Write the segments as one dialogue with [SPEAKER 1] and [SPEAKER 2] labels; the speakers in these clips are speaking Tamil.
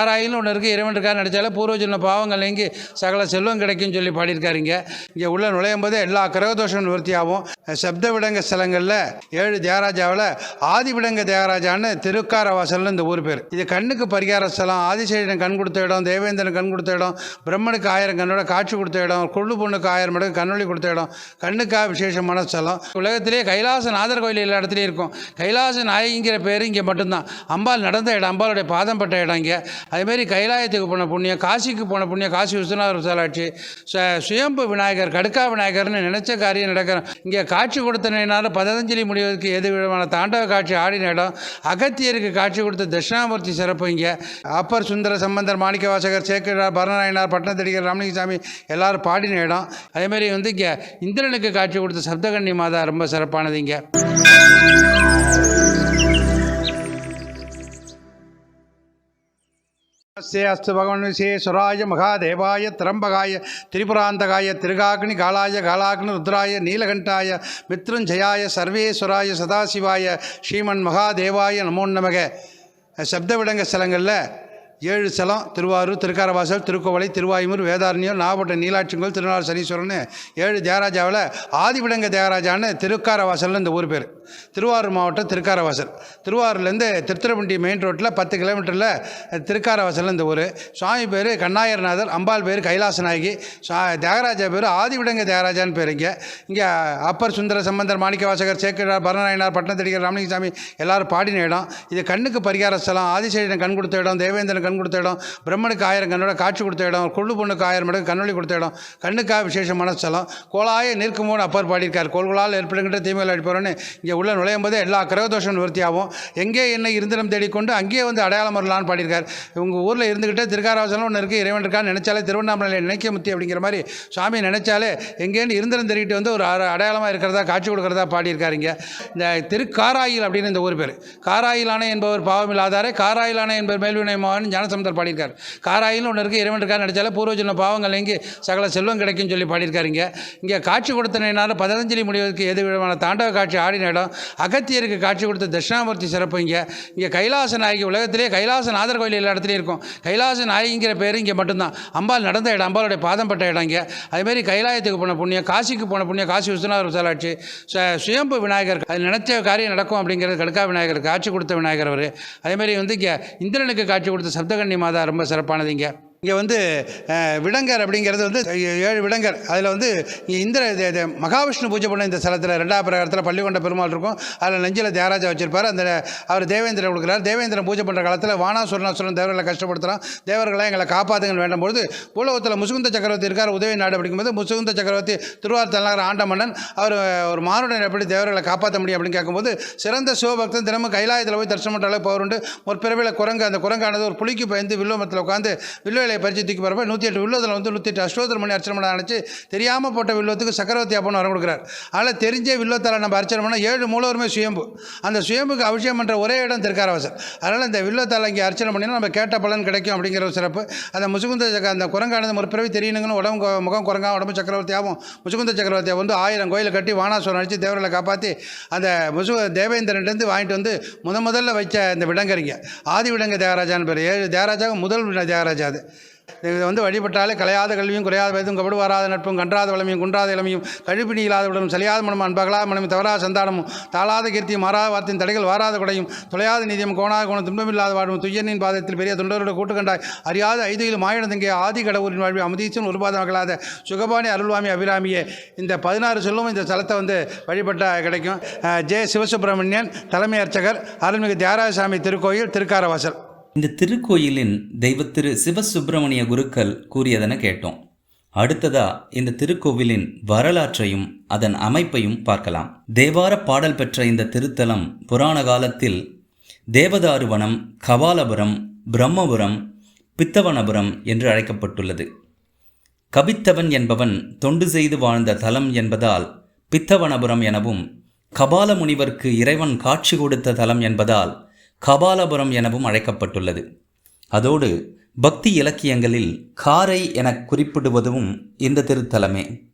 [SPEAKER 1] சாராயின்னு ஒன்று இருக்குது இறைவன் இருக்கா நடித்தாலே பூர்வஜன்ம பாவங்கள் நீங்கி சகல செல்வம் கிடைக்கும்னு சொல்லி பாடியிருக்காருங்க. இங்கே உள்ள நுழையும் போது எல்லா கிரகதோஷம் நிவர்த்தியாகும். சப்த விடங்க ஸ்தலங்களில் ஏழு தியாகராஜாவில் ஆதி விடங்க தியாகராஜான்னு திருக்காரவாசல்னு இந்த ஊர் பேர். இது கண்ணுக்கு பரிகார ஸ்தலம் ஆதிசேஷன் கண் கொடுத்த இடம் தேவேந்திரன் கண் கொடுத்த இடம் பிரம்மனுக்கு ஆயிரம் கண்ணோட காட்சி கொடுத்த இடம் கொள்ளு பொண்ணுக்கு ஆயிரம் மடங்கு கண்ணொளி கொடுத்த இடம் கண்ணுக்காக விசேஷமான ஸ்தலம். உலகத்திலே கைலாச நாதர் கோயில் எல்லா இடத்துலையும் இருக்கும். கைலாச நாயகிங்கிற பேர் இங்கே மட்டும்தான். அம்பாள் நடந்த இடம் அம்பாளுடைய பாதம் பட்ட இடம் இங்கே. அதேமாரி கைலாயத்துக்கு போன புண்ணியம் காசிக்கு போன புண்ணியம் காசி விஸ்வநாதர் விசாலாட்சி. ச- சுயம்பு விநாயகர் கடுக்கா விநாயகர்னு நினைச்ச காரியம் நடக்கிறோம் இங்கே காட்சி கொடுத்தனால பதஞ்சலி முடிவதற்கு எது விதமான தாண்டவ காட்சி ஆடின இடம் அகத்தியருக்கு காட்சி கொடுத்த தட்சிணாமூர்த்தி சிறப்பு இங்கே. அப்பர் சுந்தர சம்பந்தர் மாணிக்க வாசகர் சேக்கரார் பரணநாயனார் பட்டணத்தடிகர் ராமலிங்கசாமி எல்லாரும் பாடின இடம். அதேமாரி வந்து இங்கே இந்திரனுக்கு காட்சி கொடுத்த சப்தகன்னி மாதா ரொம்ப சிறப்பானது இங்கே. நமஸ்தே அஸ்து பகவன் விசேஸ்வராய மகாதேவாய திரம்பகாய திரிபுராந்தகாய திருகாக்னி காலாய காலாக்னி ருத்ராய நீலகண்டாய மித்ருஞ்சயாய சர்வேஸ்வராய சதாசிவாய ஸ்ரீமன் மகாதேவாய நமோ நமக சப்த விடங்க ஸ்தலங்களில் ஏழு ஸ்தலம் திருவாரூர் திருக்காரவாசல் திருக்கோவலை திருவாயுமூர் வேதாரண்யம் நாகப்பட்டினம் நீலாட்சிங்கோல் திருநாள் சனீஸ்வரன் ஏழு தியாகராஜாவில் ஆதிவிடங்க தியாகராஜான்னு திருக்காரவாசல்னு இந்த ஊர் பேர். திருவாரூர் மாவட்டம் திருக்காரவாசல். திருவாரூர்லேருந்து திருத்துறைப்பூண்டி மெயின் ரோட்டில் பத்து கிலோமீட்டரில் திருக்காரவாசல் இந்த ஊர். சுவாமி பேர் கண்ணாயர்நாதர் அம்பாள் பேர் கைலாசநாயகி. சா தியாகராஜா பேர் ஆதிவிடங்க தியாகராஜான்னு பேர் இங்கே. இங்கே அப்பர் சுந்தர சம்பந்தர் மாணிக்க வாசகர் சேக்கிழார் பரணநாயனார் பட்டணத்தடிகர் ராமலிங்கசாமி எல்லாரும் பாடின இடம். இது கண்ணுக்கு பரிகார ஸ்தலம் ஆதிசேடன் கண் கொடுத்த இடம் தேவேந்திரன் கண் கொடுத்த இடம் பிரம்மனுக்கு ஆயிரம் கண்ணோட காட்சி கொடுத்த இடம் கொள்ளு பொண்ணுக்கு ஆயிரம் மடங்கு கண்ணொளி கொடுத்த இடம் கண்ணுக்காக விசேஷமான ஸ்தலம் கோலாய நிற்குமோன்னு அப்பர் பாடியிருக்கார். கோள்களால் ஏற்படுகின்ற தீமைகள் அடிப்பவர்னு இங்கே உள்ள நுழையும் போது எல்லா கிரகதோஷம் நிவர்த்தியாகும். எங்கே என்ன இருந்திடம் தேடிக்கொண்டு அங்கேயே வந்து அடையாளம் வரலான்னு பாடியிருக்கார். உங்கள் ஊரில் இருந்துக்கிட்டே திருக்காரவாசலம் ஒன்று இருக்குது இறைவன் இருக்கான்னு நினைச்சாலே திருவண்ணாமலையில் நினைக்க முத்தி அப்படிங்கிற மாதிரி சுவாமி நினைச்சாலே எங்கேன்னு இருந்திரம் தேடிட்டு வந்து ஒரு அடையாளமாக இருக்கிறதா காட்சி கொடுக்குறதா பாடியிருக்காருங்க இந்த திருக்காராயில் அப்படின்னு இந்த ஊர் பேர். காராயிலான என்பவர் பாவமில்லாதாரே காராயிலான என்பவர் மேல்வினை மகன் ஞானசமுதர் பாடியிருக்கார். காராயில்னு ஒன்று இருக்குது இறைவன் இருக்கார் நடித்தாலே பூர்வஜன பாவங்கள் இங்கே சகல செல்வம் கிடைக்கும்னு சொல்லி பாடியிருக்காருங்க இங்கே. காட்சி கொடுத்தனால பதஞ்சலி முடிவதற்கு எது விதமான தாண்டவ காட்சி ஆடின இடம் அகத்தியருக்கு காட்சி கொடுத்த தட்சிணாமூர்த்தி சிறப்பு இங்கே. இங்கே கைலாச நாயகி உலகத்திலே கைலாச நாதர் கோயில் எல்லா இடத்துலையும் இருக்கும். கைலாச நாயகிங்கிற பேர் இங்கே மட்டும்தான். அம்பாள் நடந்த இடம் அம்பாளுடைய பாதம் பட்ட இடம் இங்கே. அதேமாரி கைலாயத்துக்கு போன புண்ணியம் காசிக்கு போன புண்ணியம் காசி விஸ்வநாதர் விசாலாட்சி சுயம்பு விநாயகர் அது நினைச்ச காரியம் நடக்கும் அப்படிங்கிறது கடுக்கா விநாயகர் காட்சி கொடுத்த விநாயகர் அவர். அதேமாரி வந்து இங்கே இந்திரனுக்கு காட்சி கொடுத்த சப்தகன்னி மாதா ரொம்ப சிறப்பானது இங்கே வந்து விடங்கர் அப்படிங்கிறது வந்து ஏழு விடங்கர். அதில் வந்து இந்திர இது- மகாவிஷ்ணு பூஜை பண்ண இந்த ஸ்தலத்தில் ரெண்டாவது பிரகாரத்தில் பள்ளிக்கொண்ட பெருமாள் இருக்கும். அதில் நெஞ்சில் தியாகராஜா வச்சிருப்பார். அந்த அவர் தேவேந்திரன் கொடுக்குறார். தேவேந்திரன் பூஜை பண்ணுற காலத்தில் வானாசுரனாசுரன் தேவர்களை கஷ்டப்படுத்துகிறான் தேவர்களை எங்களை காப்பாற்றுங்கள் வேண்டும் பொழுது உலகத்தில் முசுகுந்த சக்கரவர்த்தி இருக்கார். உதவி நாடு அப்படிங்கும்போது முசுகுந்த சக்கரவர்த்தி திருவாரூர் தலைநகர் ஆண்ட மன்னன் அவர் ஒரு மானுடன் எப்படி தேவர்களை காப்பாற்ற முடியும் அப்படின்னு கேட்கும்போது சிறந்த சிவபக்தன் தினமும் கைலாயத்தில் போய் தரிசனம் பண்ணுற அளவுக்கு பவர் உண்டு. ஒரு பிறவியில் குரங்கு அந்த குரங்கானது ஒரு புளிக்கு பயந்து வில்லுவமத்தில் உட்காந்து வில்லுவேலையை பறித்து தூக்கி போகிறப்ப நூற்றி எட்டு வில்லத்தில் வந்து நூற்றி எட்டு அஷ்டோத்தர் மணி அர்ச்சனை பண்ண நினச்சி தெரியாமல் போட்ட வில்லத்துக்கு சக்கரவர்த்தி அப்பன்னு வரம் கொடுக்குறார். அதில் தெரிஞ்ச வில்லுவத்தால் நம்ம அர்ச்சனை பண்ணால் ஏழு மூலவருமே சுயம்பு. அந்த சுயம்புக்கு அபிஷேகம் பண்ணுற ஒரே இடம் திருக்காரவாசல். அதனால் இந்த வில்லத்தால் இங்கே அர்ச்சனை பண்ணினா நம்ம கேட்ட பலன் கிடைக்கும் அப்படிங்கிற ஒரு சிறப்பு. அந்த முசுகுந்த சக்க- அந்த குரங்கானது ஒரு தெரியணுங்கன்னு உடம்பு முகம் குரங்கா உடம்பு சக்கரவர்த்தி ஆகும் முசுகுந்த சக்கரவர்த்தியை வந்து ஆயிரம் கோயிலை கட்டி வானாசுரம் அடித்து தேவர்களை காப்பாற்றி அந்த முசு தேவேந்திரன்லேருந்து வாங்கிட்டு வந்து முத முதல்ல வச்ச இந்த விடங்கரிங்க ஆதி விடங்க தேவராஜான்னு பேர். ஏழு தேவராஜாவும் முதல் தேவராஜா அது. இதை வந்து வழிபட்டாலே கலையாத கல்வியும் குறையாத வயதும் கபடு வராத நட்பும் கன்றாத வளமையும் குன்றாத இளமையும் கழிப்பினி இல்லாத விடமும் சலியாத மனமும் அன்பகலாத மனமும் தவறாத சந்தானமும் தாளாத கீர்த்தியும் மாறாத வார்த்தையும் தடைகள் வாராத குடையும் தொலையாத நீதியும் கோணாத கோணம் துன்பமில்லாத வாழும் துய்யனின் பாதத்தில் பெரிய தொண்டரோட கூட்டுக்கண்டாய். அறியாத ஐதுயில் மாயிடந்தங்கே ஆதி கடவுரின் வாழ்வி அமுதீசன் ஒருபாத மகளாத சுகபாணி அருள்வாமி அபிராமியே. இந்த பதினாறு சொல்லும் இந்த ஸ்தலத்தை வந்து வழிபட்டால் கிடைக்கும். ஜே ஜெய சிவசுப்பிரமணியன் தலைமை அர்ச்சகர் அருள்மிகு தியாகராஜசாமி திருக்கோயில் திருக்காரவாசல்.
[SPEAKER 2] இந்த திருக்கோயிலின் தெய்வத்திரு சிவசுப்பிரமணிய குருக்கள் கூறியதென கேட்டோம். அடுத்ததா இந்த திருக்கோவிலின் வரலாற்றையும் அதன் அமைப்பையும் பார்க்கலாம். தேவார பாடல் பெற்ற இந்த திருத்தலம் புராண காலத்தில் தேவதாருவனம் கபாலபுரம் பிரம்மபுரம் பித்தவனபுரம் என்று அழைக்கப்பட்டுள்ளது. கபித்தவன் என்பவன் தொண்டு செய்து வாழ்ந்த தலம் என்பதால் பித்தவனபுரம் எனவும் கபால முனிவர்க்கு இறைவன் காட்சி கொடுத்த தலம் என்பதால் கபாலபுரம் எனவும் அழைக்கப்பட்டுள்ளது. அதோடு பக்தி இலக்கியங்களில் காரை என குறிப்பிடுவதும் இந்த திருத்தலமே.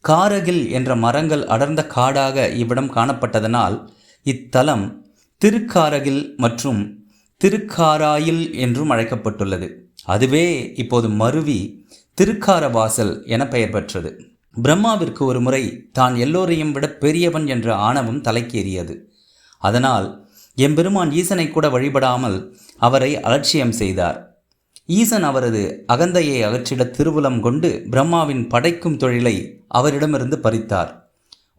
[SPEAKER 2] காரகில் என்ற மரங்கள் அடர்ந்த காடாக இவ்விடம் காணப்பட்டதனால் இத்தலம் திருக்காரகில் மற்றும் திருக்காராயில் என்றும் அழைக்கப்பட்டுள்ளது. அதுவே இப்போது மருவி திருக்காரவாசல் என பெயர் பெற்றது. பிரம்மாவிற்கு ஒரு முறை தான் எல்லோரையும் விட பெரியவன் என்ற ஆணவம் தலைக்கேறியது. அதனால் எம்பெருமான் ஈசனை கூட வழிபடாமல் அவரை அலட்சியம் செய்தார். ஈசன் அவரது அகந்தையை அகற்றிட திருவுலம் கொண்டு பிரம்மாவின் படைக்கும் தொழிலை அவரிடமிருந்து பறித்தார்.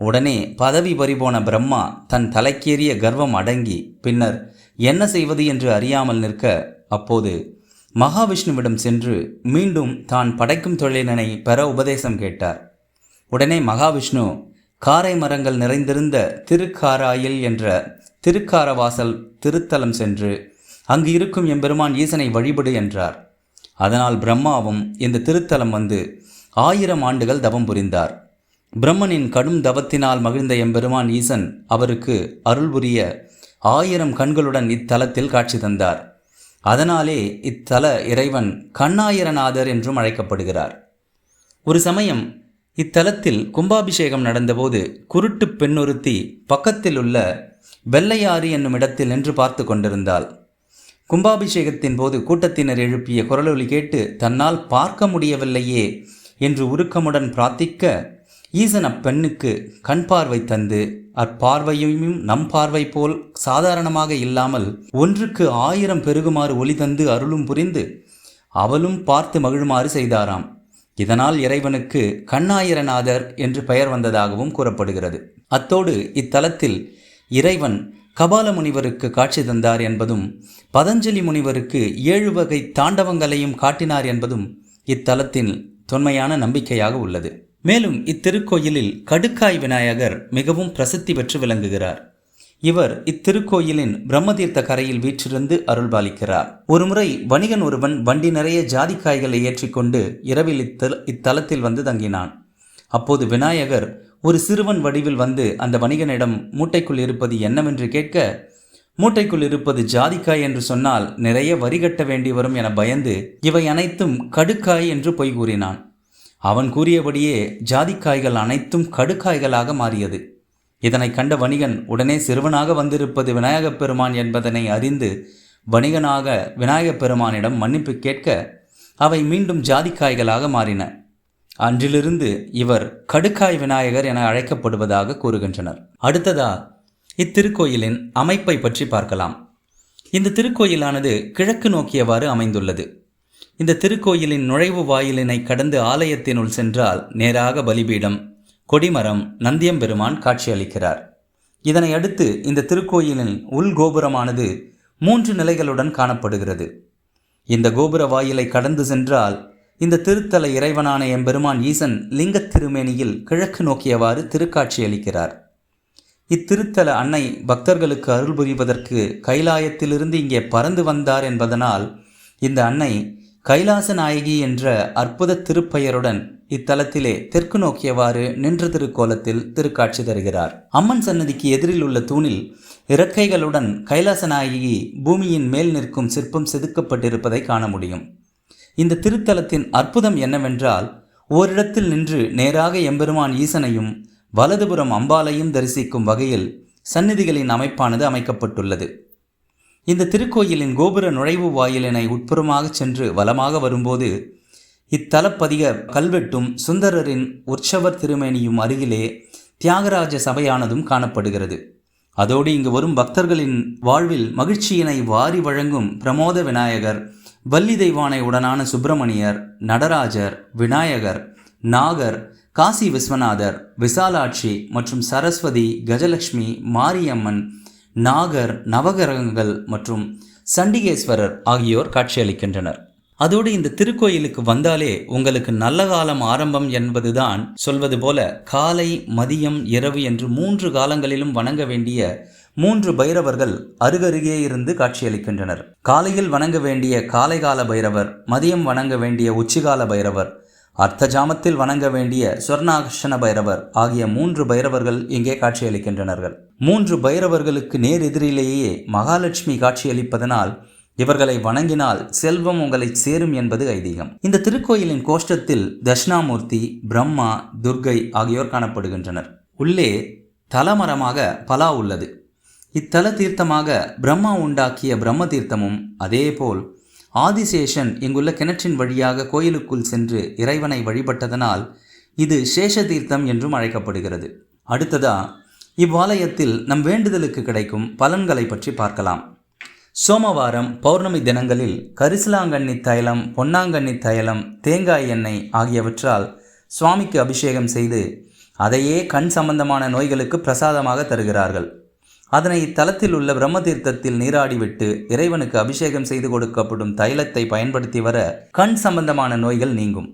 [SPEAKER 2] உடனே பதவி பறிபோன பிரம்மா தன் தலைக்கேறிய கர்வம் அடங்கி பின்னர் என்ன செய்வது என்று அறியாமல் நிற்க அப்போது மகாவிஷ்ணுவிடம் சென்று மீண்டும் தான் படைக்கும் தொழிலினை பெற உபதேசம் கேட்டார். உடனே மகாவிஷ்ணு காரை மரங்கள் நிறைந்திருந்த திருக்காராயில் என்ற திருக்காரவாசல் திருத்தலம் சென்று அங்கு இருக்கும் எம்பெருமான் ஈசனை வழிபடு என்றார். அதனால் பிரம்மாவும் இந்த திருத்தலம் வந்து ஆயிரம் ஆண்டுகள் தவம் புரிந்தார். பிரம்மனின் கடும் தவத்தினால் மகிழ்ந்த எம்பெருமான் ஈசன் அவருக்கு அருள் புரிய ஆயிரம் கண்களுடன் இத்தலத்தில் காட்சி தந்தார். அதனாலே இத்தல இறைவன் கண்ணாயிரநாதர் என்றும் அழைக்கப்படுகிறார். ஒரு சமயம் இத்தலத்தில் கும்பாபிஷேகம் நடந்தபோது குருட்டு பெண்ணொருத்தி பக்கத்தில் உள்ள வெள்ளையாறு என்னும் இடத்தில் நின்று பார்த்து கொண்டிருந்தாள். கும்பாபிஷேகத்தின் போது கூட்டத்தினர் எழுப்பிய குரலொலி கேட்டு தன்னால் பார்க்க முடியவில்லையே என்று உருக்கமுடன் பிரார்த்திக்க ஈசன் அப்பெண்ணுக்கு கண் பார்வை தந்து அப்பார்வையும் நம் பார்வை போல் சாதாரணமாக இல்லாமல் ஒன்றுக்கு ஆயிரம் பெருகுமாறு ஒளி தந்து அருளும் புரிந்து அவளும் பார்த்து மகிழுமாறு செய்தாராம். இதனால் இறைவனுக்கு கண்ணாயிரநாதர் என்று பெயர் வந்ததாகவும் கூறப்படுகிறது. அத்தோடு இத்தலத்தில் இறைவன் கபால முனிவருக்கு காட்சி தந்தார் என்பதும் பதஞ்சலி முனிவருக்கு ஏழு வகை தாண்டவங்களையும் காட்டினார் என்பதும் இத்தலத்தின் தொன்மையான நம்பிக்கையாக உள்ளது. மேலும் இத்திருக்கோயிலில் கடுக்காய் விநாயகர் மிகவும் பிரசித்தி பெற்று விளங்குகிறார். இவர் இத்திருக்கோயிலின் பிரம்மதீர்த்த கரையில் வீற்றிருந்து அருள்பாலிக்கிறார். ஒருமுறை வணிகன் ஒருவன் வண்டி நிறைய ஜாதிக்காய்களை ஏற்றிக்கொண்டு இரவில் இத்தல இத்தலத்தில் வந்து தங்கினான். அப்போது விநாயகர் ஒரு சிறுவன் வடிவில் வந்து அந்த வணிகனிடம் மூட்டைக்குள் இருப்பது என்னவென்று கேட்க மூட்டைக்குள் இருப்பது ஜாதிக்காய் என்று சொன்னால் நிறைய வரி கட்ட வேண்டி வரும் என பயந்து இவை அனைத்தும் கடுக்காய் என்று பொய் கூறினான். அவன் கூறியபடியே ஜாதிக்காய்கள் அனைத்தும் கடுக்காய்களாக மாறியது. இதனை கண்ட வணிகன் உடனே சிறுவனாக வந்திருப்பது விநாயகப் பெருமான் என்பதனை அறிந்து வணிகனாக விநாயகப் பெருமானிடம் மன்னிப்பு கேட்க அவை மீண்டும் ஜாதிக்காய்களாக மாறின. அன்றிலிருந்து இவர் கடுக்காய் விநாயகர் என அழைக்கப்படுவதாக கூறுகின்றனர். அடுத்ததா இத்திருக்கோயிலின் அமைப்பை பற்றி பார்க்கலாம். இந்த திருக்கோயிலானது கிழக்கு நோக்கியவாறு அமைந்துள்ளது. இந்த திருக்கோயிலின் நுழைவு வாயிலினை கடந்து ஆலயத்தினுள் சென்றால் நேராக பலிபீடம் கொடிமரம் நந்தியம்பெருமான் காட்சியளிக்கிறார். இதனை அடுத்து இந்த திருக்கோயிலின் உள் கோபுரமானது மூன்று நிலைகளுடன் காணப்படுகிறது. இந்த கோபுர வாயிலை கடந்து சென்றால் இந்த திருத்தல இறைவனான எம்பெருமான் ஈசன் லிங்கத் திருமேனியில் கிழக்கு நோக்கியவாறு திருக்காட்சியளிக்கிறார் இத்திருத்தல அன்னை பக்தர்களுக்கு அருள் புரிவதற்கு கைலாயத்திலிருந்து இங்கே பறந்து வந்தார் என்பதனால் இந்த அன்னை கைலாச நாயகி என்ற அற்புத திருப்பெயருடன் இத்தலத்திலே தெற்கு நோக்கியவாறு நின்ற திருக்கோலத்தில் திருக்காட்சி தருகிறார். அம்மன் சன்னதிக்கு எதிரில் உள்ள தூணில் இறக்கைகளுடன் கைலாச நாயகி பூமியின் மேல் நிற்கும் சிற்பம் செதுக்கப்பட்டிருப்பதை காண முடியும். இந்த திருத்தலத்தின் அற்புதம் என்னவென்றால் ஓரிடத்தில் நின்று நேராக எம்பெருமான் ஈசனையும் வலதுபுறம் அம்பாலையும் தரிசிக்கும் வகையில் சந்நிதிகளின் அமைப்பானது அமைக்கப்பட்டுள்ளது. இந்த திருக்கோயிலின் கோபுர நுழைவு வாயிலினை உட்புறமாகச் சென்று வலமாக வரும்போது இத்தலப்பதிக கல்வெட்டும் சுந்தரரின் உற்சவர் திருமேனியும் அருகிலே தியாகராஜ சபையானதும் காணப்படுகிறது. அதோடு இங்கு வரும் பக்தர்களின் வாழ்வில் மகிழ்ச்சியினை வாரி வழங்கும் பிரமோத விநாயகர் வள்ளி தெய்வானை உடனான சுப்பிரமணியர் நடராஜர் விநாயகர் நாகர் காசி விஸ்வநாதர் விசாலாட்சி மற்றும் சரஸ்வதி கஜலட்சுமி மாரியம்மன் நாகர் நவகிரகங்கள் மற்றும் சண்டிகேஸ்வரர் ஆகியோர் காட்சியளிக்கின்றனர். அதோடு இந்த திருக்கோயிலுக்கு வந்தாலே உங்களுக்கு நல்ல காலம் ஆரம்பம் என்பதுதான் சொல்வது போல காலை மதியம் இரவு என்று மூன்று காலங்களிலும் வணங்க வேண்டிய மூன்று பைரவர்கள் அருகருகே இருந்து காட்சியளிக்கின்றனர். காலையில் வணங்க வேண்டிய காலைகால பைரவர் மதியம் வணங்க வேண்டிய உச்சிகால பைரவர் அர்த்த ஜாமத்தில் வணங்க வேண்டிய சுவர்ணாகர்ஷண பைரவர் ஆகிய மூன்று பைரவர்கள் இங்கே காட்சியளிக்கின்றனர்கள். மூன்று பைரவர்களுக்கு நேர் எதிரிலேயே மகாலட்சுமி காட்சியளிப்பதனால் இவர்களை வணங்கினால் செல்வம் உங்களை சேரும் என்பது ஐதீகம். இந்த திருக்கோயிலின் கோஷ்டத்தில் தட்சிணாமூர்த்தி பிரம்மா துர்கை ஆகியோர் காணப்படுகின்றனர். உள்ளே தலமரமாக பலா உள்ளது. இத்தல தீர்த்தமாக பிரம்மா உண்டாக்கிய பிரம்ம தீர்த்தமும் அதேபோல் ஆதிசேஷன் இங்குள்ள கிணற்றின் வழியாக கோயிலுக்குள் சென்று இறைவனை வழிபட்டதனால் இது சேஷ தீர்த்தம் என்றும் அழைக்கப்படுகிறது. அடுத்ததா இவ்வாலயத்தில் நம் வேண்டுதலுக்கு கிடைக்கும் பலன்களை பற்றி பார்க்கலாம். சோமவாரம் பௌர்ணமி தினங்களில் கரிசலாங்கண்ணி தைலம் பொன்னாங்கண்ணி தைலம் தேங்காய் எண்ணெய் ஆகியவற்றால் சுவாமிக்கு அபிஷேகம் செய்து அதையே கண் சம்பந்தமான நோய்களுக்கு பிரசாதமாக தருகிறார்கள். அதனை இத்தலத்தில் உள்ள பிரம்ம தீர்த்தத்தில் நீராடிவிட்டு இறைவனுக்கு அபிஷேகம் செய்து கொடுக்கப்படும் தைலத்தை பயன்படுத்தி வர கண் சம்பந்தமான நோய்கள் நீங்கும்.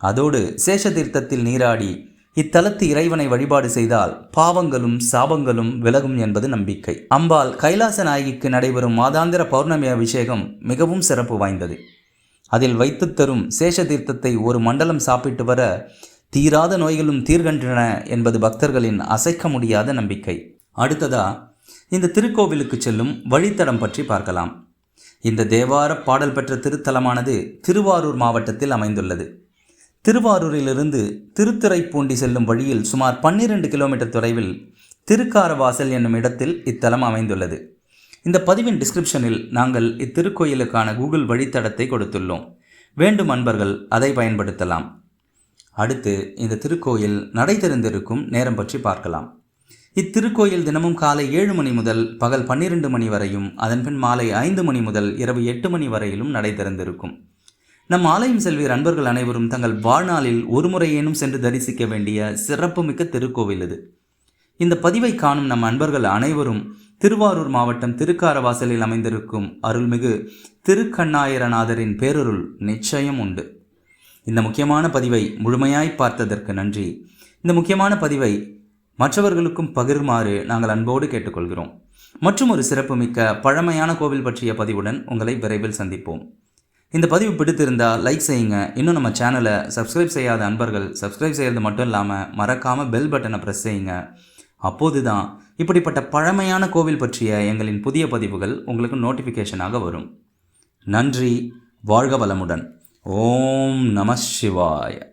[SPEAKER 2] அதோடு சேஷ தீர்த்தத்தில் நீராடி இத்தலத்து இறைவனை வழிபாடு செய்தால் பாவங்களும் சாபங்களும் விலகும் என்பது நம்பிக்கை. அம்பாள் கைலாச நாயகிக்கு நடைபெறும் மாதாந்திர பௌர்ணமி அபிஷேகம் மிகவும் சிறப்பு வாய்ந்தது. அதில் வைத்து தரும் சேஷ தீர்த்தத்தை ஒரு மண்டலம் சாப்பிட்டு வர தீராத நோய்களும் தீர்கின்றன என்பது பக்தர்களின் அசைக்க முடியாத நம்பிக்கை. அடுத்ததா இந்த திருக்கோவிலுக்கு செல்லும் வழித்தடம் பற்றி பார்க்கலாம். இந்த தேவார பாடல் பெற்ற திருத்தலமானது திருவாரூர் மாவட்டத்தில் அமைந்துள்ளது. திருவாரூரிலிருந்து திருத்துறைப்பூண்டி செல்லும் வழியில் சுமார் பன்னிரண்டு கிலோமீட்டர் தொலைவில் திருக்காரவாசல் என்னும் இடத்தில் இத்தலம் அமைந்துள்ளது. இந்த பதிவின் டிஸ்கிரிப்ஷனில் நாங்கள் இத்திருக்கோயிலுக்கான கூகுள் வழித்தடத்தை கொடுத்துள்ளோம். வேண்டும் அன்பர்கள் அதை பயன்படுத்தலாம். அடுத்து இந்த திருக்கோயில் நடை திறந்திருக்கும் நேரம் பற்றி பார்க்கலாம். இத்திருக்கோயில் தினமும் காலை ஏழு மணி முதல் பகல் பன்னிரண்டு மணி வரையும் அதன்பின் மாலை ஐந்து மணி முதல் இரவு எட்டு மணி வரையிலும் நடை திறந்திருக்கும் நம் ஆலயம் செல்வீர் அன்பர்கள் அனைவரும் தங்கள் வாழ்நாளில் ஒரு முறையேனும் சென்று தரிசிக்க வேண்டிய சிறப்புமிக்க திருக்கோவில் இது. இந்த பதிவை காணும் நம் அன்பர்கள் அனைவரும் திருவாரூர் மாவட்டம் திருக்காரவாசலில் அமைந்திருக்கும் அருள்மிகு திருக்கண்ணாயிரநாதரின் பேரருள் நிச்சயம் உண்டு. இந்த முக்கியமான பதிவை முழுமையாய் பார்த்ததற்கு நன்றி. இந்த முக்கியமான பதிவை மற்றவர்களுக்கும் பகிருமாறு நாங்கள் அன்போடு கேட்டுக்கொள்கிறோம். மற்றும் ஒரு சிறப்புமிக்க பழமையான கோவில் பற்றிய பதிவுடன் உங்களை விரைவில் சந்திப்போம். இந்த பதிவு பிடித்திருந்தால் லைக் செய்யுங்க. இன்னும் நம்ம சேனலை சப்ஸ்கிரைப் செய்யாத அன்பர்கள் சப்ஸ்கிரைப் செய்கிறது மட்டும் இல்லாமல் மறக்காமல் பெல் பட்டனை ப்ரெஸ் செய்யுங்க. அப்போது தான் இப்படிப்பட்ட பழமையான கோவில் பற்றிய எங்களின் புதிய பதிவுகள் உங்களுக்கு நோட்டிஃபிகேஷனாக வரும். நன்றி வாழ்க வளமுடன். ஓம் நம சிவாய.